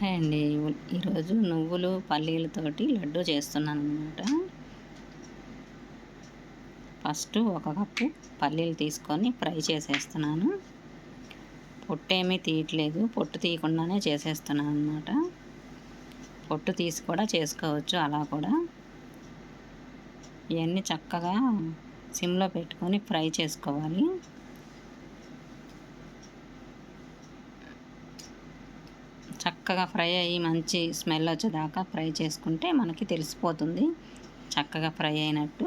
Hi అండి. ఈరోజు నువ్వులు పల్లీలతోటి లడ్డు చేస్తున్నాను అనమాట ఫస్ట్ ఒక కప్పు పల్లీలు తీసుకొని ఫ్రై చేసేస్తున్నాను. పొట్టు ఏమీ తీయట్లేదు. పొట్టు తీయకుండానే చేసేస్తున్నాను అనమాట పొట్టు తీసి కూడా చేసుకోవచ్చు అలా కూడా. ఇవన్నీ చక్కగా సిమ్లో పెట్టుకొని ఫ్రై చేసుకోవాలి. చక్కగా ఫ్రై అయ్యి మంచి స్మెల్ వచ్చేదాకా ఫ్రై చేసుకుంటే మనకి తెలిసిపోతుంది. చక్కగా ఫ్రై అయినట్టు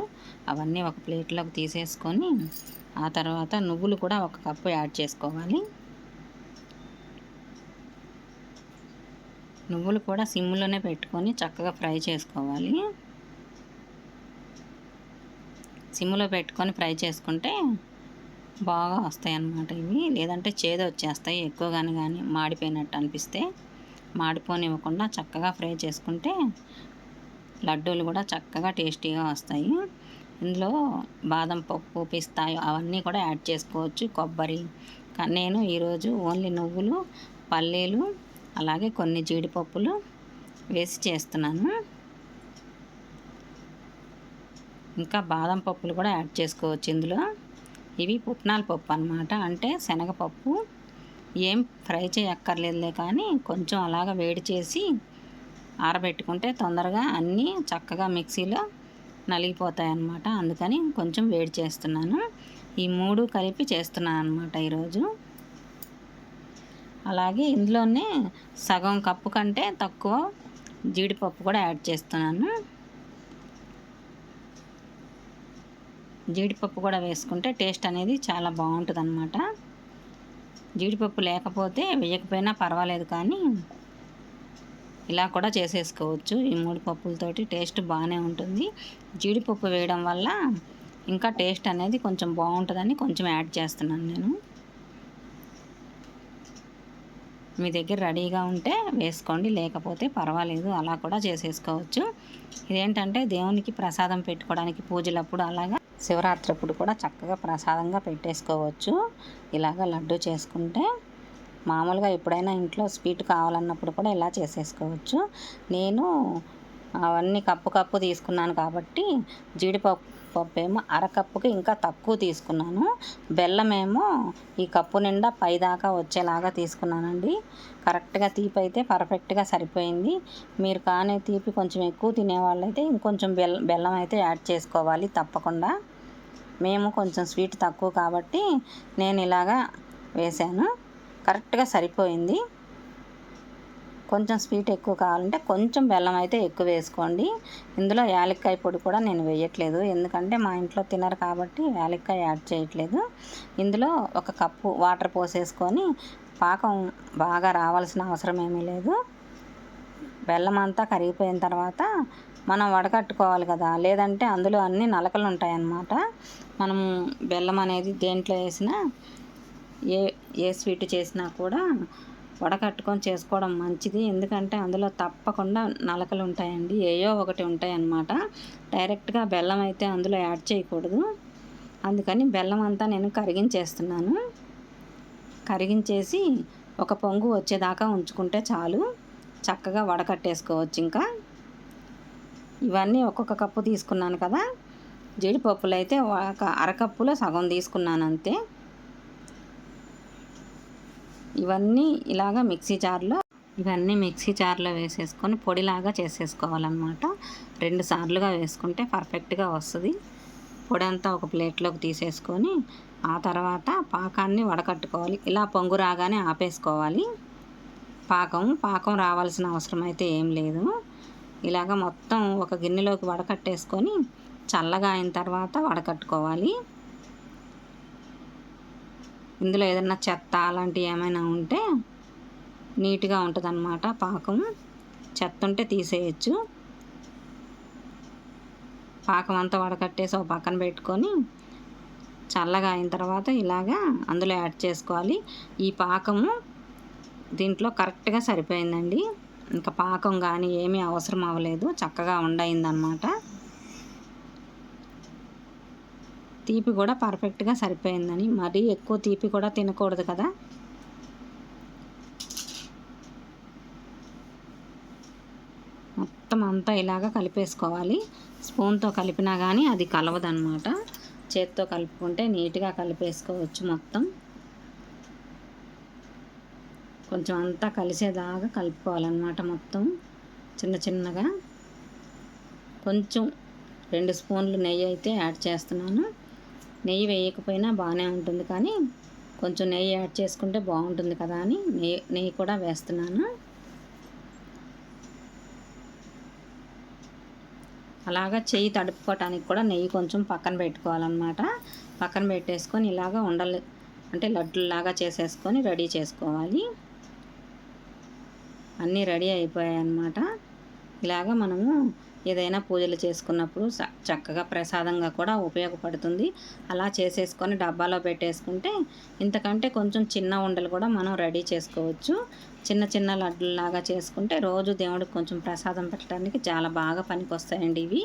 అవన్నీ ఒక ప్లేట్లోకి తీసేసుకొని ఆ తర్వాత నువ్వులు కూడా ఒక కప్పు యాడ్ చేసుకోవాలి. నువ్వులు కూడా సిమ్లోనే పెట్టుకొని చక్కగా ఫ్రై చేసుకోవాలి. సిమ్లో పెట్టుకొని ఫ్రై చేసుకుంటే బాగా వస్తాయి అన్నమాట ఇవి. లేదంటే చేదు వచ్చేస్తాయి. ఎక్కువగానే కానీ మాడిపోయినట్టు అనిపిస్తే మాడిపోనివ్వకుండా చక్కగా ఫ్రై చేసుకుంటే లడ్డూలు కూడా చక్కగా టేస్టీగా వస్తాయి. ఇందులో బాదం పప్పు పిస్తాయి అవన్నీ కూడా యాడ్ చేసుకోవచ్చు. కొబ్బరి నేను ఈరోజు ఓన్లీ నువ్వులు పల్లీలు అలాగే కొన్ని జీడిపప్పులు వేసి చేస్తున్నాను. ఇంకా బాదం పప్పులు కూడా యాడ్ చేసుకోవచ్చు ఇందులో. ఇవి పుట్నాల పప్పు అనమాట అంటే శనగపప్పు ఏం ఫ్రై చేయక్కర్లేదులే కానీ కొంచెం అలాగ వేడి చేసి ఆరబెట్టుకుంటే తొందరగా అన్నీ చక్కగా మిక్సీలో నలిగిపోతాయి అన్నమాట అందుకని కొంచెం వేడి చేస్తున్నాను. ఈ మూడు కలిపి చేస్తున్నాను అనమాట ఈరోజు. అలాగే ఇందులోనే సగం కప్పు కంటే తక్కువ జీడిపప్పు కూడా యాడ్ చేస్తున్నాను. జీడిపప్పు కూడా వేసుకుంటే టేస్ట్ అనేది చాలా బాగుంటుంది జీడిపప్పు లేకపోతే వేయకపోయినా పర్వాలేదు కానీ ఇలా కూడా చేసేసుకోవచ్చు. ఈ మూడు పప్పులతోటి టేస్ట్ బాగానే ఉంటుంది. జీడిపప్పు వేయడం వల్ల ఇంకా టేస్ట్ అనేది కొంచెం బాగుంటుందని కొంచెం యాడ్ చేస్తున్నాను నేను. మీ దగ్గర రెడీగా ఉంటే వేసుకోండి లేకపోతే పర్వాలేదు అలా కూడా చేసేసుకోవచ్చు. ఇదేంటంటే దేవునికి ప్రసాదం పెట్టుకోవడానికి పూజలప్పుడు అలాగా శివరాత్రి అప్పుడు కూడా చక్కగా ప్రసాదంగా పెట్టేసుకోవచ్చు. ఇలాగ లడ్డు చేసుకుంటే మామూలుగా ఎప్పుడైనా ఇంట్లో స్వీట్ కావాలన్నప్పుడు కూడా ఇలా చేసేసుకోవచ్చు. నేను అవన్నీ కప్పు కప్పు తీసుకున్నాను కాబట్టి జీడిపప్పు పప్పు ఏమో అరకప్పుకి ఇంకా తక్కువ తీసుకున్నాను. బెల్లం ఏమో ఈ కప్పు నిండా పైదాకా వచ్చేలాగా తీసుకున్నానండి. కరెక్ట్గా తీపి అయితే పర్ఫెక్ట్గా సరిపోయింది. మీరు కానీ తీపి కొంచెం ఎక్కువ తినేవాళ్ళైతే ఇంకొంచెం బెల్ బెల్లం అయితే యాడ్ చేసుకోవాలి తప్పకుండా. మేము కొంచెం స్వీట్ తక్కువ కాబట్టి నేను ఇలాగా వేసాను కరెక్ట్గా సరిపోయింది. కొంచెం స్వీట్ ఎక్కువ కావాలంటే కొంచెం బెల్లం అయితే ఎక్కువ వేసుకోండి. ఇందులో యాలక్కాయ పొడి కూడా నేను వేయట్లేదు. ఎందుకంటే మా ఇంట్లో తినరు కాబట్టి యాలక్కాయ యాడ్ చేయట్లేదు. ఇందులో ఒక కప్పు వాటర్ పోసేసుకొని పాకం బాగా రావాల్సిన అవసరం ఏమీ లేదు. బెల్లం అంతా కరిగిపోయిన తర్వాత మనం వడకట్టుకోవాలి కదా. లేదంటే అందులో అన్ని నలకలు ఉంటాయన్నమాట. మనం బెల్లం అనేది దేంట్లో వేసినా ఏ ఏ స్వీట్ చేసినా కూడా వడకట్టుకొని చేసుకోవడం మంచిది. ఎందుకంటే అందులో తప్పకుండా నలకలు ఉంటాయండి. ఏయో ఒకటి ఉంటాయన్నమాట. డైరెక్ట్గా బెల్లం అయితే అందులో యాడ్ చేయకూడదు. అందుకని బెల్లం అంతా నేను కరిగించేస్తున్నాను. కరిగించేసి ఒక పొంగు వచ్చేదాకా ఉంచుకుంటే చాలు. చక్కగా వడకట్టేసుకోవచ్చు ఇంకా. ఇవన్నీ ఒక్కొక్క కప్పు తీసుకున్నాను కదా. జీడిపప్పులు అయితే ఒక అరకప్పులో సగం తీసుకున్నాను అంతే. ఇవన్నీ ఇలాగ మిక్సీ జార్లో ఇవన్నీ మిక్సీ జార్లో వేసేసుకొని పొడిలాగా చేసేసుకోవాలన్నమాట. రెండు సార్లుగా వేసుకుంటే పర్ఫెక్ట్గా వస్తుంది. పొడి అంతా ఒక ప్లేట్లోకి తీసేసుకొని ఆ తర్వాత పాకాన్ని వడకట్టుకోవాలి. ఇలా పొంగు రాగానే ఆపేసుకోవాలి. పాకం పాకం రావాల్సిన అవసరం అయితే ఏం లేదు. ఇలాగ మొత్తం ఒక గిన్నెలోకి వడకట్టేసుకొని చల్లగా అయిన తర్వాత వడకట్టుకోవాలి. ఇందులో ఏదైనా చెత్త అలాంటివి ఏమైనా ఉంటే నీట్గా ఉంటుంది అన్నమాట పాకం. చెత్త ఉంటే తీసేయచ్చు. పాకం అంతా వడకట్టేసి ఒక పక్కన పెట్టుకొని చల్లగా అయిన తర్వాత ఇలాగా అందులో యాడ్ చేసుకోవాలి. ఈ పాకము దీంట్లో కరెక్ట్గా సరిపోయిందండి. ఇంకా పాకం కానీ ఏమీ అవసరం అవ్వలేదు. చక్కగా ఉండయిందనమాట తీపి కూడా పర్ఫెక్ట్గా సరిపోయిందని. మరీ ఎక్కువ తీపి కూడా తినకూడదు కదా. మొత్తం అంతా ఇలాగా కలిపేసుకోవాలి. స్పూన్తో కలిపినా కానీ అది కలవదన్నమాట. చేత్తో కలుపుకుంటే నీట్గా కలిపేసుకోవచ్చు మొత్తం. కొంచెం అంతా కలిసేదాకా కలుపుకోవాలన్నమాట మొత్తం. చిన్న చిన్నగా. కొంచెం రెండు స్పూన్లు నెయ్యి అయితే యాడ్ చేస్తున్నాను. నెయ్యి వేయకపోయినా బాగానే ఉంటుంది. కానీ కొంచెం నెయ్యి యాడ్ చేసుకుంటే బాగుంటుంది కదా అని నెయ్యి నెయ్యి కూడా వేస్తున్నాను. అలాగా చెయ్యి తడుపుకోవటానికి కూడా నెయ్యి కొంచెం పక్కన పెట్టుకోవాలన్నమాట. పక్కన పెట్టేసుకొని ఇలాగ ఉండలు అంటే లడ్డులాగా చేసేసుకొని రెడీ చేసుకోవాలి. అన్నీ రెడీ అయిపోయాయి అన్నమాట ఇలాగ మనము ఏదైనా పూజలు చేసుకున్నప్పుడు చక్కగా ప్రసాదంగా కూడా ఉపయోగపడుతుంది. అలా చేసేసుకొని డబ్బాలో పెట్టేసుకుంటే ఇంతకంటే కొంచెం చిన్న ఉండలు కూడా మనం రెడీ చేసుకోవచ్చు. చిన్న చిన్న లడ్డులాగా చేసుకుంటే రోజు దేవుడికి కొంచెం ప్రసాదం పెట్టడానికి చాలా బాగా పనికొస్తాయండి ఇవి.